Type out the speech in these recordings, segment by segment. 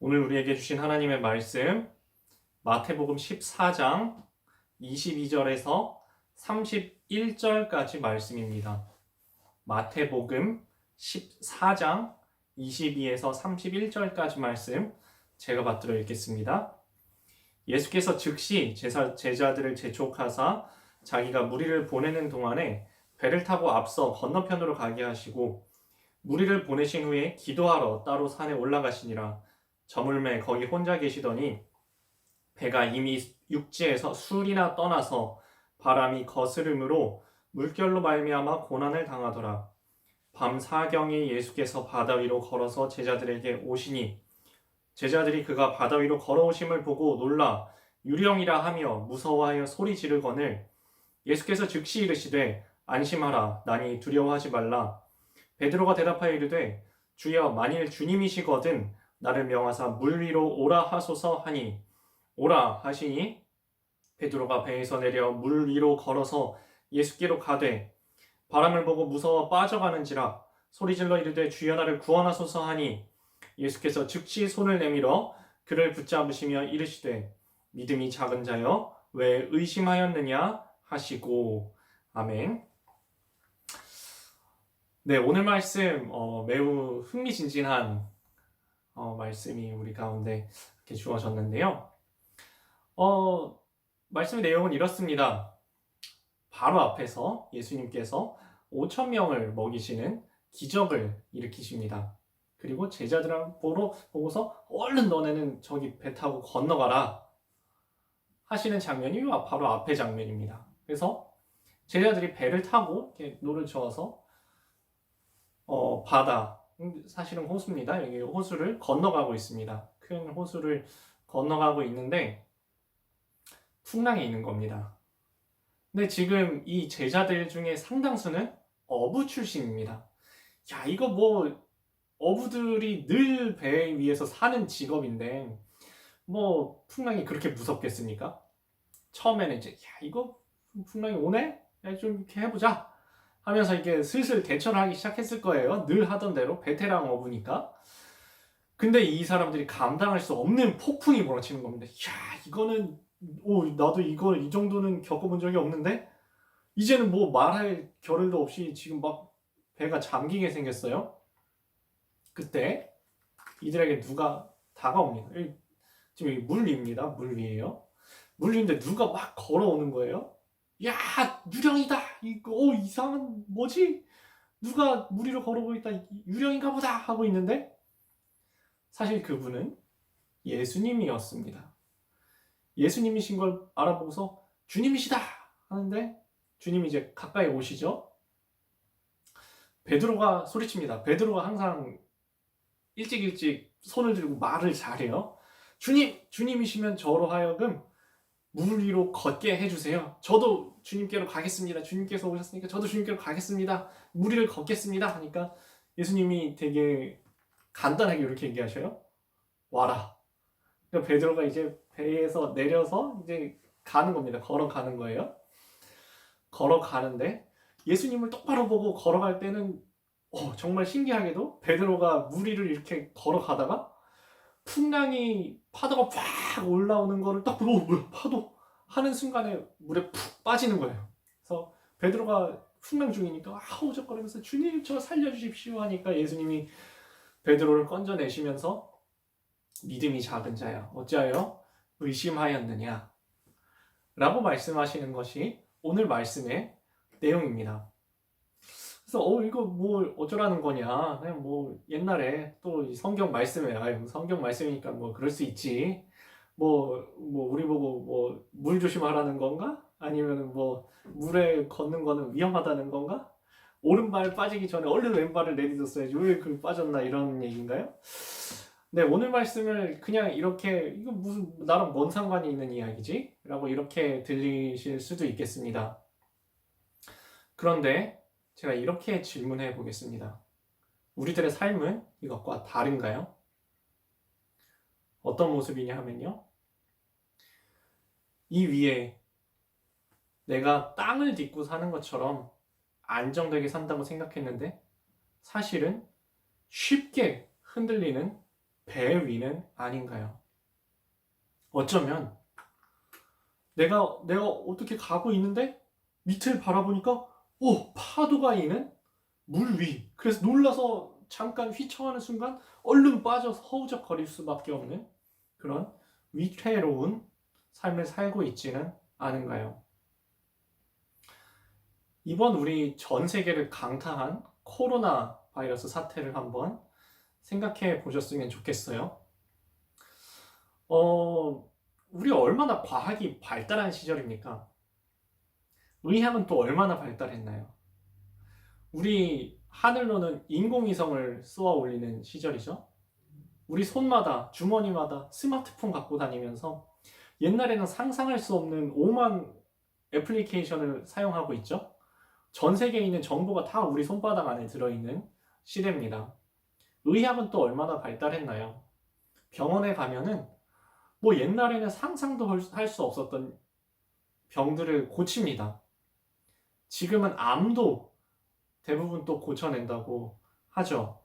오늘 우리에게 주신 하나님의 말씀 마태복음 14장 22절에서 31절까지 말씀입니다. 마태복음 14장 22에서 31절까지 말씀 제가 받들어 읽겠습니다. 예수께서 즉시 제사, 제자들을 재촉하사 자기가 무리를 보내는 동안에 배를 타고 앞서 건너편으로 가게 하시고 무리를 보내신 후에 기도하러 따로 산에 올라가시니라 저물매 거기 혼자 계시더니 배가 이미 육지에서 술이나 떠나서 바람이 거스름으로 물결로 말미암아 고난을 당하더라. 밤 사경에 예수께서 바다 위로 걸어서 제자들에게 오시니 제자들이 그가 바다 위로 걸어오심을 보고 놀라 유령이라 하며 무서워하여 소리 지르거늘 예수께서 즉시 이르시되 안심하라 나니 두려워하지 말라. 베드로가 대답하여 이르되 주여 만일 주님이시거든 나를 명하사 물 위로 오라 하소서 하니. 오라 하시니 베드로가 배에서 내려 물 위로 걸어서 예수께로 가되 바람을 보고 무서워 빠져가는지라 소리질러 이르되 주여 나를 구원하소서 하니. 예수께서 즉시 손을 내밀어 그를 붙잡으시며 이르시되 믿음이 작은 자여 왜 의심하였느냐 하시고. 아멘. 네 오늘 말씀 어, 매우 흥미진진한 어, 말씀이 우리 가운데 이렇게 주어졌는데요. 어, 말씀의 내용은 이렇습니다. 바로 앞에서 예수님께서 5천 명을 먹이시는 기적을 일으키십니다. 그리고 제자들을 보러 보고서 얼른 너네는 저기 배 타고 건너가라 하시는 장면이 바로 앞의 장면입니다. 그래서 제자들이 배를 타고 이렇게 노를 저어서 어, 바다 음, 사실은 호수입니다. 여기 호수를 건너가고 있습니다. 큰 호수를 건너가고 있는데 풍랑이 있는 겁니다. 근데 지금 이 제자들 중에 상당수는 어부 출신입니다. 야, 이거 뭐 어부들이 늘 배 위에서 사는 직업인데 뭐 풍랑이 그렇게 무섭겠습니까? 처음에는 이제 야, 이거 풍랑이 오네? 야, 좀 이렇게 해보자. 하면서 이게 슬슬 대처를 하기 시작했을 거예요. 늘 하던 대로 베테랑 어부니까. 근데 이 사람들이 감당할 수 없는 폭풍이 몰아치는 겁니다. 야, 이거는 오, 나도 이거 이 정도는 겪어본 적이 없는데 이제는 뭐 말할 겨를도 없이 지금 막 배가 잠기게 생겼어요. 그때 이들에게 누가 다가옵니다. 지금 여기 물 위입니다. 물 위에요. 물 위인데 누가 막 걸어오는 거예요. 야, 유령이다. 이거 어, 이상한 뭐지? 누가 물 위로 걸어오고 있다. 유령인가 보다 하고 있는데 사실 그분은 예수님이었습니다. 예수님이신 걸 알아보고서 주님이시다 하는데 주님이 이제 가까이 오시죠. 베드로가 소리칩니다. 베드로가 항상 일찍 일찍 손을 들고 말을 잘해요. 주님, 주님이시면 저로 하여금 물 위로 걷게 해주세요. 저도 주님께로 가겠습니다. 주님께서 오셨으니까 저도 주님께로 가겠습니다. 물 위를 걷겠습니다. 하니까 예수님이 되게 간단하게 이렇게 얘기하셔요. 와라. 그러니까 베드로가 이제 배에서 내려서 이제 가는 겁니다. 걸어가는 거예요. 걸어가는데 예수님을 똑바로 보고 걸어갈 때는 어, 정말 신기하게도 베드로가 물 위를 이렇게 걸어가다가 풍랑이 파도가 팍 올라오는 거를 딱 보고 어, 뭐야 파도 하는 순간에 물에 푹 빠지는 거예요. 그래서 베드로가 풍랑 중이니까 아 오적거리면서 주님 저 살려주십시오 하니까 예수님이 베드로를 건져내시면서 믿음이 작은 자야 어찌하여 의심하였느냐 라고 말씀하시는 것이 오늘 말씀의 내용입니다. 그래서 어 이거 뭐 어쩌라는 거냐 그냥 뭐 옛날에 또 성경 말씀에 아유 성경 말씀이니까 뭐 그럴 수 있지 뭐뭐 우리 보고 뭐 물 조심하라는 건가 아니면 뭐 물에 걷는 거는 위험하다는 건가 오른발 빠지기 전에 얼른 왼발을 내딛었어야지 왜 그 빠졌나 이런 얘기인가요? 네 오늘 말씀을 그냥 이렇게 이거 무슨 나랑 뭔 상관이 있는 이야기지? 라고 이렇게 들리실 수도 있겠습니다. 그런데 제가 이렇게 질문해 보겠습니다. 우리들의 삶은 이것과 다른가요? 어떤 모습이냐 하면요. 이 위에 내가 땅을 딛고 사는 것처럼 안정되게 산다고 생각했는데 사실은 쉽게 흔들리는 배 위는 아닌가요? 어쩌면 내가 내가 어떻게 가고 있는데 밑을 바라보니까 오 파도가 이는 물 위. 그래서 놀라서 잠깐 휘청하는 순간 얼른 빠져서 허우적거릴 수밖에 없는 그런 위태로운 삶을 살고 있지는 않은가요? 이번 우리 전 세계를 강타한 코로나 바이러스 사태를 한번 생각해 보셨으면 좋겠어요. 어, 우리 얼마나 과학이 발달한 시절입니까? 의학은 또 얼마나 발달했나요? 우리 하늘로는 인공위성을 쏘아 올리는 시절이죠. 우리 손마다, 주머니마다 스마트폰 갖고 다니면서 옛날에는 상상할 수 없는 오만 애플리케이션을 사용하고 있죠. 전 세계에 있는 정보가 다 우리 손바닥 안에 들어있는 시대입니다. 의학은 또 얼마나 발달했나요? 병원에 가면은 뭐 옛날에는 상상도 할 수 없었던 병들을 고칩니다. 지금은 암도 대부분 또 고쳐낸다고 하죠.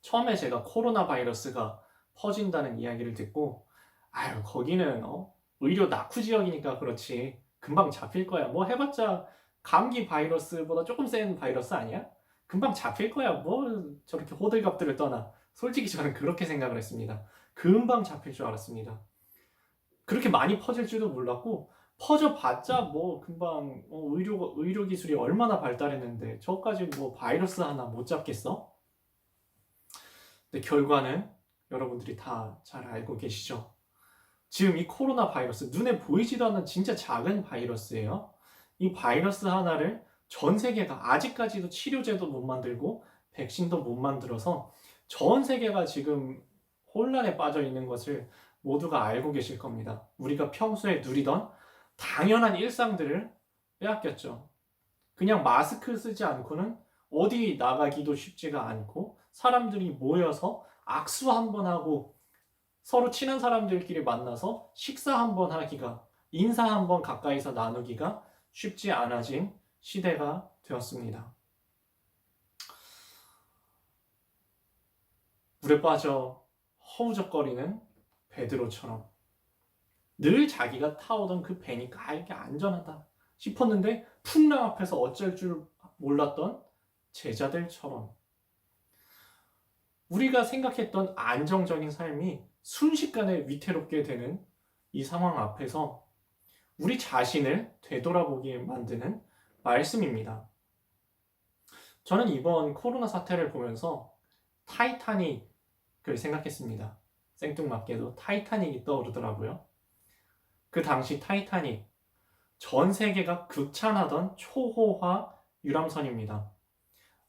처음에 제가 코로나 바이러스가 퍼진다는 이야기를 듣고 아유 거기는 어? 의료 낙후 지역이니까 그렇지 금방 잡힐 거야 뭐 해봤자 감기 바이러스보다 조금 센 바이러스 아니야? 금방 잡힐 거야 뭐 저렇게 호들갑들을 떠나 솔직히 저는 그렇게 생각을 했습니다 금방 잡힐 줄 알았습니다 그렇게 많이 퍼질 줄도 몰랐고 퍼져봤자 뭐 금방 어, 의료 의료 기술이 얼마나 발달했는데 저까지 뭐 바이러스 하나 못 잡겠어? 근데 결과는 여러분들이 다 잘 알고 계시죠. 지금 이 코로나 바이러스 눈에 보이지도 않는 진짜 작은 바이러스예요. 이 바이러스 하나를 전 세계가 아직까지도 치료제도 못 만들고 백신도 못 만들어서 전 세계가 지금 혼란에 빠져 있는 것을 모두가 알고 계실 겁니다. 우리가 평소에 누리던 당연한 일상들을 빼앗겼죠. 그냥 마스크 쓰지 않고는 어디 나가기도 쉽지가 않고 사람들이 모여서 악수 한 번 하고 서로 친한 사람들끼리 만나서 식사 한 번 하기가 인사 한 번 가까이서 나누기가 쉽지 않아진 시대가 되었습니다. 물에 빠져 허우적거리는 베드로처럼 늘 자기가 타오던 그 배니까 아, 이게 안전하다 싶었는데 풍랑 앞에서 어쩔 줄 몰랐던 제자들처럼 우리가 생각했던 안정적인 삶이 순식간에 위태롭게 되는 이 상황 앞에서 우리 자신을 되돌아보게 만드는 말씀입니다. 저는 이번 코로나 사태를 보면서 타이타닉을 생각했습니다. 생뚱맞게도 타이타닉이 떠오르더라고요. 그 당시 타이타닉 전 세계가 극찬하던 초호화 유람선입니다.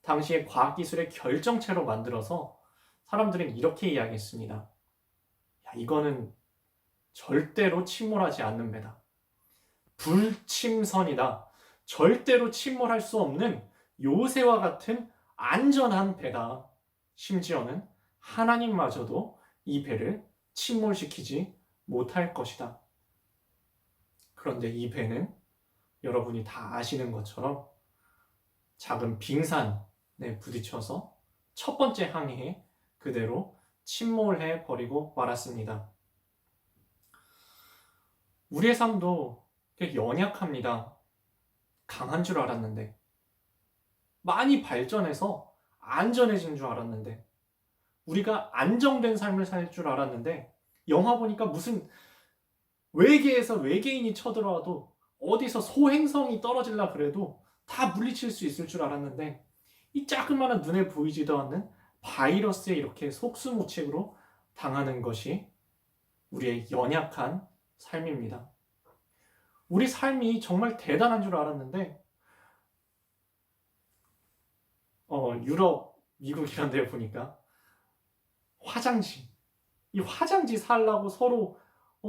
당시에 과학기술의 결정체로 만들어서 사람들은 이렇게 이야기했습니다. 야, 이거는 절대로 침몰하지 않는 배다. 불침선이다. 절대로 침몰할 수 없는 요새와 같은 안전한 배다. 심지어는 하나님마저도 이 배를 침몰시키지 못할 것이다. 그런데 이 배는 여러분이 다 아시는 것처럼 작은 빙산에 부딪혀서 첫 번째 항해에 그대로 침몰해 버리고 말았습니다. 우리의 삶도 연약합니다. 강한 줄 알았는데, 많이 발전해서 안전해진 줄 알았는데, 우리가 안정된 삶을 살 줄 알았는데, 영화 보니까 무슨 외계에서 외계인이 쳐들어와도 어디서 소행성이 떨어질라 그래도 다 물리칠 수 있을 줄 알았는데 이 자그마한 눈에 보이지도 않는 바이러스에 이렇게 속수무책으로 당하는 것이 우리의 연약한 삶입니다. 우리 삶이 정말 대단한 줄 알았는데 어, 유럽, 미국 이런 데 보니까 화장지 이 화장지 살라고 서로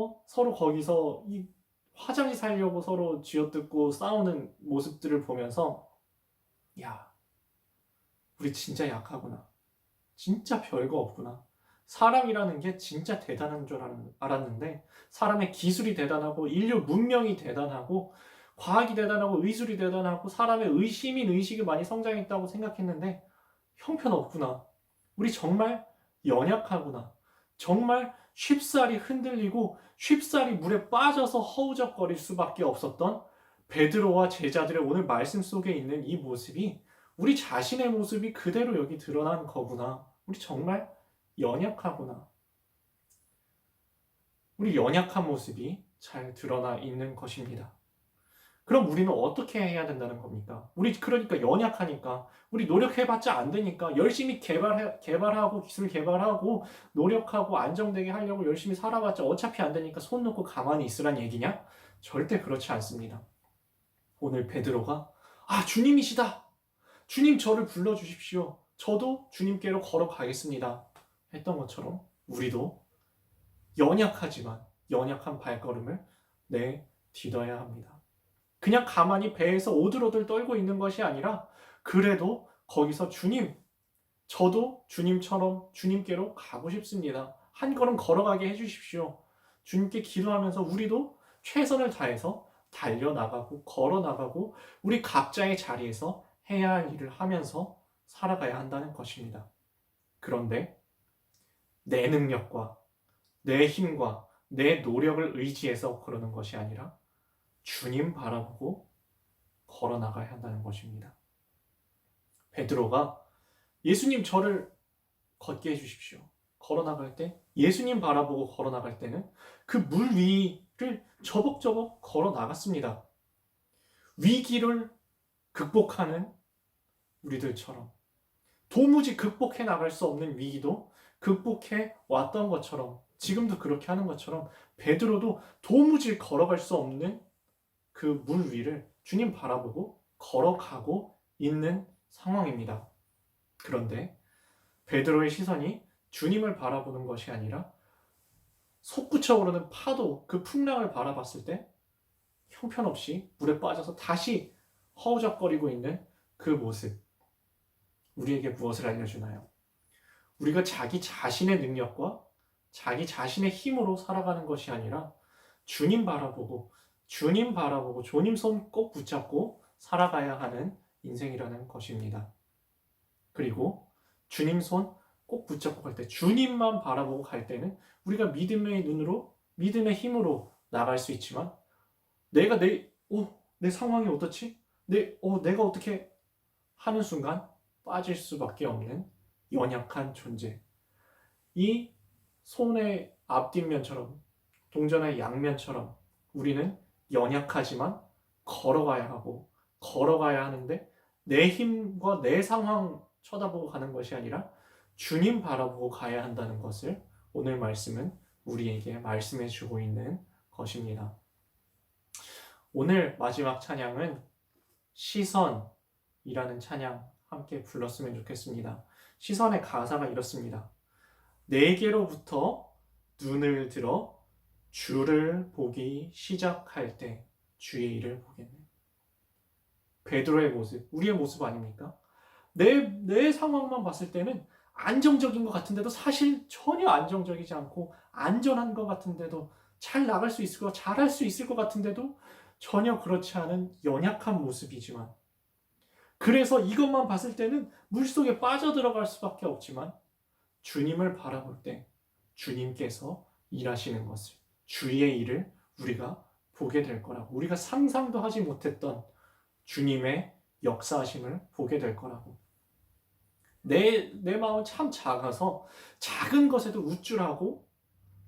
어? 서로 거기서 이 화장이 살려고 서로 쥐어뜯고 싸우는 모습들을 보면서 야, 우리 진짜 약하구나. 진짜 별거 없구나. 사람이라는 게 진짜 대단한 줄 알았는데 사람의 기술이 대단하고 인류 문명이 대단하고 과학이 대단하고 의술이 대단하고 사람의 의심인 의식이 많이 성장했다고 생각했는데 형편없구나. 우리 정말 연약하구나. 정말 쉽사리 흔들리고 쉽사리 물에 빠져서 허우적거릴 수밖에 없었던 베드로와 제자들의 오늘 말씀 속에 있는 이 모습이 우리 자신의 모습이 그대로 여기 드러난 거구나. 우리 정말 연약하구나. 우리 연약한 모습이 잘 드러나 있는 것입니다. 그럼 우리는 어떻게 해야 된다는 겁니까? 우리 그러니까 연약하니까 우리 노력해봤자 안 되니까 열심히 개발해, 개발하고 기술 개발하고 노력하고 안정되게 하려고 열심히 살아봤자 어차피 안 되니까 손 놓고 가만히 있으란 얘기냐? 절대 그렇지 않습니다. 오늘 베드로가 아 주님이시다. 주님 저를 불러 주십시오. 저도 주님께로 걸어가겠습니다. 했던 것처럼 우리도 연약하지만 연약한 발걸음을 내딛어야 합니다. 그냥 가만히 배에서 오들오들 떨고 있는 것이 아니라 그래도 거기서 주님, 저도 주님처럼 주님께로 가고 싶습니다. 한 걸음 걸어가게 해주십시오. 주님께 기도하면서 우리도 최선을 다해서 달려나가고 걸어나가고 우리 각자의 자리에서 해야 할 일을 하면서 살아가야 한다는 것입니다. 그런데 내 능력과 내 힘과 내 노력을 의지해서 그러는 것이 아니라 주님 바라보고 걸어 나가야 한다는 것입니다. 베드로가 예수님 저를 걷게 해 주십시오. 걸어 나갈 때 예수님 바라보고 걸어 나갈 때는 그 물 위를 저벅저벅 걸어 나갔습니다. 위기를 극복하는 우리들처럼 도무지 극복해 나갈 수 없는 위기도 극복해 왔던 것처럼 지금도 그렇게 하는 것처럼 베드로도 도무지 걸어갈 수 없는 그 물 위를 주님 바라보고 걸어가고 있는 상황입니다. 그런데 베드로의 시선이 주님을 바라보는 것이 아니라 솟구쳐 오르는 파도, 그 풍랑을 바라봤을 때 형편없이 물에 빠져서 다시 허우적거리고 있는 그 모습. 우리에게 무엇을 알려주나요? 우리가 자기 자신의 능력과 자기 자신의 힘으로 살아가는 것이 아니라 주님 바라보고 주님 바라보고 주님 손 꼭 붙잡고 살아가야 하는 인생이라는 것입니다. 그리고 주님 손 꼭 붙잡고 갈 때, 주님만 바라보고 갈 때는 우리가 믿음의 눈으로, 믿음의 힘으로 나갈 수 있지만, 내가 내, 오, 내 상황이 어떻지? 내, 어, 내가 어떻게 하는 순간 빠질 수밖에 없는 연약한 존재. 이 손의 앞뒷면처럼, 동전의 양면처럼 우리는 연약하지만 걸어가야 하고 걸어가야 하는데 내 힘과 내 상황 쳐다보고 가는 것이 아니라 주님 바라보고 가야 한다는 것을 오늘 말씀은 우리에게 말씀해 주고 있는 것입니다. 오늘 마지막 찬양은 시선이라는 찬양 함께 불렀으면 좋겠습니다. 시선의 가사가 이렇습니다. 내게로부터 눈을 들어 주를 보기 시작할 때 주의 일을 보겠네. 베드로의 모습, 우리의 모습 아닙니까? 내, 내 상황만 봤을 때는 안정적인 것 같은데도 사실 전혀 안정적이지 않고 안전한 것 같은데도 잘 나갈 수 있을 것, 잘할 수 있을 것 같은데도 전혀 그렇지 않은 연약한 모습이지만 그래서 이것만 봤을 때는 물속에 빠져들어갈 수밖에 없지만 주님을 바라볼 때 주님께서 일하시는 것을 주의 일을 우리가 보게 될 거라고. 우리가 상상도 하지 못했던 주님의 역사하심을 보게 될 거라고. 내, 내 마음은 참 작아서 작은 것에도 우쭐하고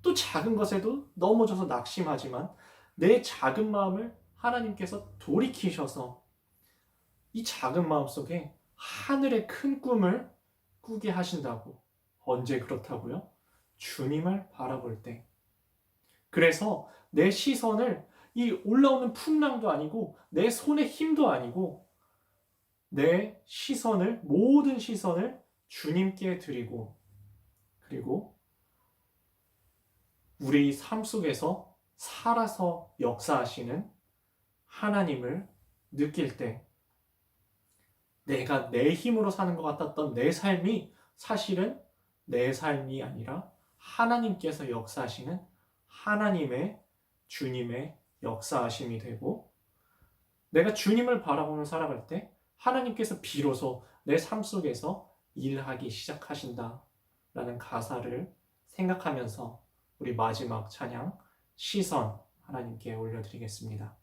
또 작은 것에도 넘어져서 낙심하지만 내 작은 마음을 하나님께서 돌이키셔서 이 작은 마음 속에 하늘의 큰 꿈을 꾸게 하신다고. 언제 그렇다고요? 주님을 바라볼 때. 그래서 내 시선을 이 올라오는 풍랑도 아니고 내 손의 힘도 아니고 내 시선을 모든 시선을 주님께 드리고 그리고 우리 삶 속에서 살아서 역사하시는 하나님을 느낄 때 내가 내 힘으로 사는 것 같았던 내 삶이 사실은 내 삶이 아니라 하나님께서 역사하시는 하나님의 주님의 역사하심이 되고 내가 주님을 바라보며 살아갈 때 하나님께서 비로소 내 삶 속에서 일하기 시작하신다 라는 가사를 생각하면서 우리 마지막 찬양 시선 하나님께 올려드리겠습니다.